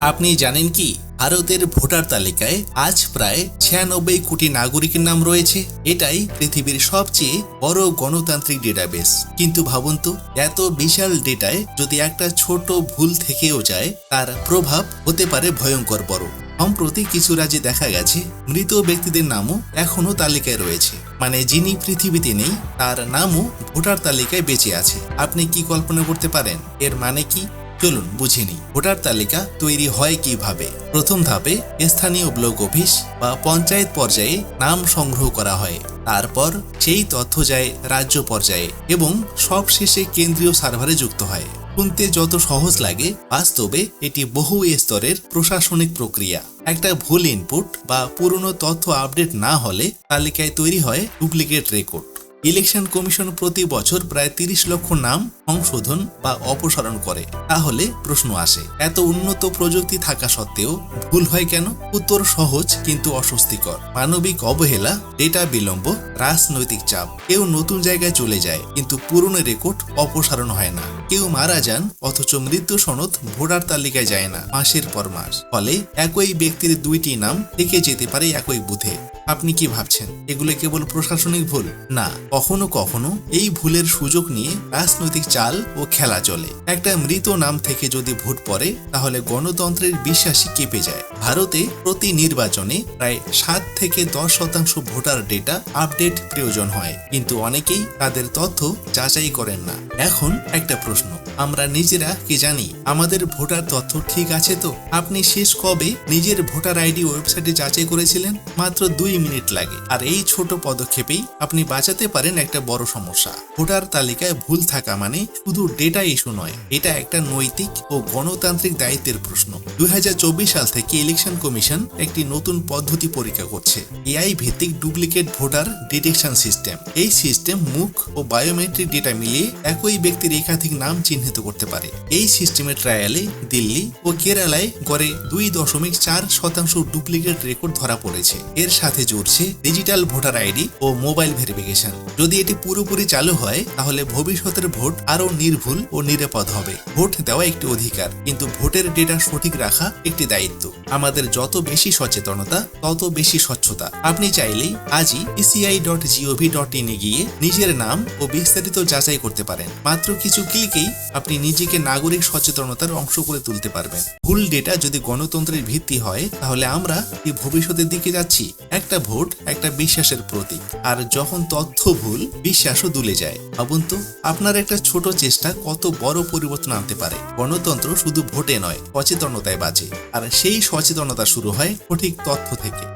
আপনি জানেন কি? ভারতের ভোটার তালিকায় আজ প্রায় ছিয়ানব্বই কোটি নাগরিকের নাম রয়েছে। এটাই পৃথিবীর সবচেয়ে বড় গণতান্ত্রিক ডেটাবেস কিন্তু ভাবুন তো, এত বিশাল ডেটায় যদি একটা ছোট ভুল থেকেও যায়, তার প্রভাব হতে পারে ভয়ঙ্কর বড়। সম্প্রতি কিছু রাজ্যে দেখা গেছে, মৃত ব্যক্তিদের নামও এখনও তালিকায় রয়েছে। মানে যিনি পৃথিবীতে নেই, তার নামও ভোটার তালিকায় বেঁচে আছে। আপনি কি কল্পনা করতে পারেন? এর মানে কি? চলুন বুঝে নিই। ভোটার তালিকা তৈরি হয় কীভাবে? প্রথম ধাপে স্থানীয় ব্লক অফিস বা পঞ্চায়েত পর্যায়ে নাম সংগ্রহ করা হয়। তারপর সেই তথ্য যায় রাজ্য পর্যায়ে এবং সবশেষে কেন্দ্রীয় সার্ভারে যুক্ত হয়। শুনতে যত সহজ লাগে, বাস্তবে এটি বহু স্তরের প্রশাসনিক প্রক্রিয়া। একটা ভুল ইনপুট বা পুরনো তথ্য আপডেট না হলে তালিকায় তৈরি হয় ডুপ্লিকেট রেকর্ড ইলেকশন কমিশন প্রতি বছর প্রায় তিরিশ লক্ষ নাম সংশোধন বা অপসারণ করে। তাহলে প্রশ্ন আসে, এত উন্নত প্রযুক্তি থাকা সত্ত্বেও ভুল হয় কেন? উত্তর সহজ কিন্তু অস্বস্তিকর। মানবিক অবহেলা, ডেটা বিলম্ব, রাজনৈতিক চাপ, কেউ নতুন জায়গায় চলে যায়, কিন্তু পুরনো রেকর্ড অপসারণ হয় না। কেউ মারা যান, অথচ মৃত্যু সনদ ভোটার তালিকায় যায় না, মাসের পর মাস। ফলে একই ব্যক্তির দুইটি নাম থেকে যেতে পারে একই বুথে। আপনি কি ভাবছেন? এগুলো কেবল প্রশাসনিক ভুল? না, কখনো কখনো এই ভুলের সুযোগ নিয়ে রাজনৈতিক চাল ও খেলা চলে। একটা মৃত নাম থেকে যদি ভোট পড়ে, তাহলে গণতন্ত্রের বিশ্বাসী কেঁপে যায়। ভারতে প্রতি নির্বাচনে প্রায় সাত থেকে দশ শতাংশ ভোটার ডেটা আপডেট প্রয়োজন হয়। কিন্তু অনেকেই তাদের তথ্য যাচাই করেন না। এখন একটা প্রশ্ন আমরা নিজেরা কি জানি? আমাদের ভোটার তথ্য ঠিক আছে তো? আপনি শেষ কবে নিজের ভোটার আইডি ওয়েবসাইটে যাচাই করেছিলেন? মাত্র দুই মিনিট লাগে। আর এই ছোট পদক্ষেপেই আপনি বাঁচাতে পারেন একটা বড় সমস্যা। ভোটার তালিকায় ভুল থাকা মানে শুধু ডেটা ইস্যু নয়, এটা একটা নৈতিক ও গণতান্ত্রিক দায়িত্বের প্রশ্ন। দুই হাজার চব্বিশ সাল থেকে ইলেকশন কমিশন একটি নতুন পদ্ধতি পরীক্ষা করছে। এআই ভিত্তিক ডুপ্লিকেট ভোটার ডিটেকশন সিস্টেম এই সিস্টেম মুখ ও বায়োমেট্রিক ডেটা মিলিয়ে একই ব্যক্তির একাধিক নাম চিহ্নিত করতে পারে। এই সিস্টেমের ট্রায়ালে দিল্লি ও কেরালায় গড়ে দুই দশমিক চার শতাংশ ডুপ্লিকেট রেকর্ড ধরা পড়েছে। এর সাথে জুড়ছে ডিজিটাল ভোটার আইডি ও মোবাইল ভেরিফিকেশন যদি এটি পুরোপুরি চালু হয়, তাহলে ভবিষ্যতের ভোট আরও নির্ভুল ও নিরাপদ হবে। ভোট দেওয়া একটি অধিকার, কিন্তু ভোটের ডেটা সঠিক রাখা একটি দায়িত্ব। আমাদের যত বেশি সচেতনতা, তত বেশি স্বচ্ছতা। আপনি চাইলেই আজই ইসিআই ডট জিওভি ডট ইনে গিয়ে নিজের নাম ও বিস্তারিত যাচাই করতে পারেন। মাত্র কিছু ক্লিকেই আপনি নিজেকে নাগরিক সচেতনতার অংশ করে তুলতে পারবেন। ভুল ডেটা যদি গণতন্ত্রের ভিত্তি হয়, তাহলে আমরা এই ভবিষ্যতের দিকে যাচ্ছি। একটা ভোট, একটা বিশ্বাসের প্রতীক। আর যখন তথ্য ভুল, বিশ্বাসও দুলে যায়। ভাবুন তো, আপনার একটা ছোট চেষ্টা কত বড় পরিবর্তন আনতে পারে। গণতন্ত্র শুধু ভোটে নয়, সচেতনতায় বাঁচে আর সেই সচেতনতা শুরু হয় সঠিক তথ্য থেকে।